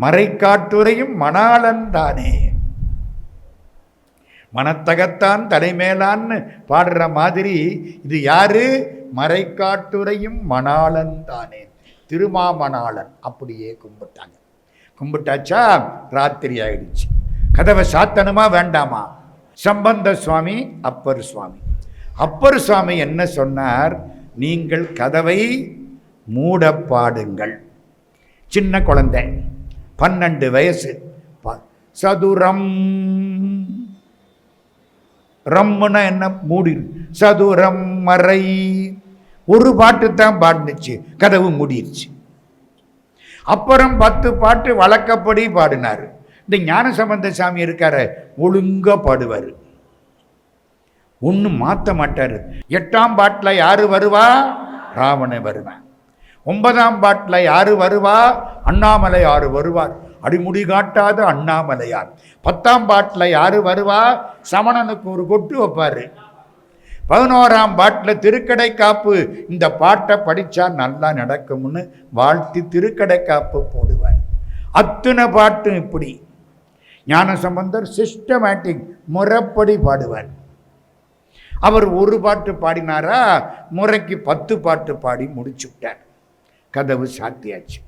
மறைக்காட்டுரையும் மணாளன் தானே. மனத்தகத்தான் தலைமேலான்னு பாடுற மாதிரி இது யாரு? மறைக்காட்டுரையும் மணாளன் தானே. திருமாமணாளன் அப்படியே கும்பிட்டாங்க. கும்பிட்டாச்சா? ராத்திரி ஆயிடுச்சு. கதவை சாத்தனுமா வேண்டாமா? சம்பந்த சுவாமி அப்பர் சுவாமி. அப்பர் சுவாமி என்ன சொன்னார்? நீங்கள் கதவை மூட பாடுங்கள். சின்ன குழந்தை. பன்னெண்டு வயசு. சதுரம் ரம்முன்னா என்ன? மூடி சதுரம் மறை. ஒரு பாட்டு தான் பாடினுச்சு. கதவு மூடிடுச்சு அப்புறம் பத்து பாட்டு வழக்கப்படி பாடினார். இந்த ஞானசம்பந்த சாமி இருக்கார ஒழுங்கா பாடுவார். ஒன்றும் மாற்ற மாட்டார். எட்டாம் பாட்டில் யாரு வருவா? ராவணன் வருவான். ஒன்பதாம் பாட்டில் யார் வருவா? அண்ணாமலை யார் வருவார். அடிமுடி காட்டாத அண்ணாமலையார் பத்தாம் பாட்டில் யார் வருவா? சமணனுக்கு ஒரு கொட்டு வைப்பார். பதினோராம் பாட்டில் திருக்கடை காப்பு. இந்த பாட்டை படித்தா நல்லா நடக்கும்னு வாழ்த்தி திருக்கடை காப்பு போடுவார். அத்தனை பாட்டும் இப்படி. ஞானசம்பந்தர் சிஸ்டமேட்டிக் முறைப்படி பாடுவார். அவர் ஒரு பாட்டு பாடினாரா? முறைக்கு பத்து பாட்டு பாடி முடிச்சு விட்டார் கதவு சாத்தியாச்சு.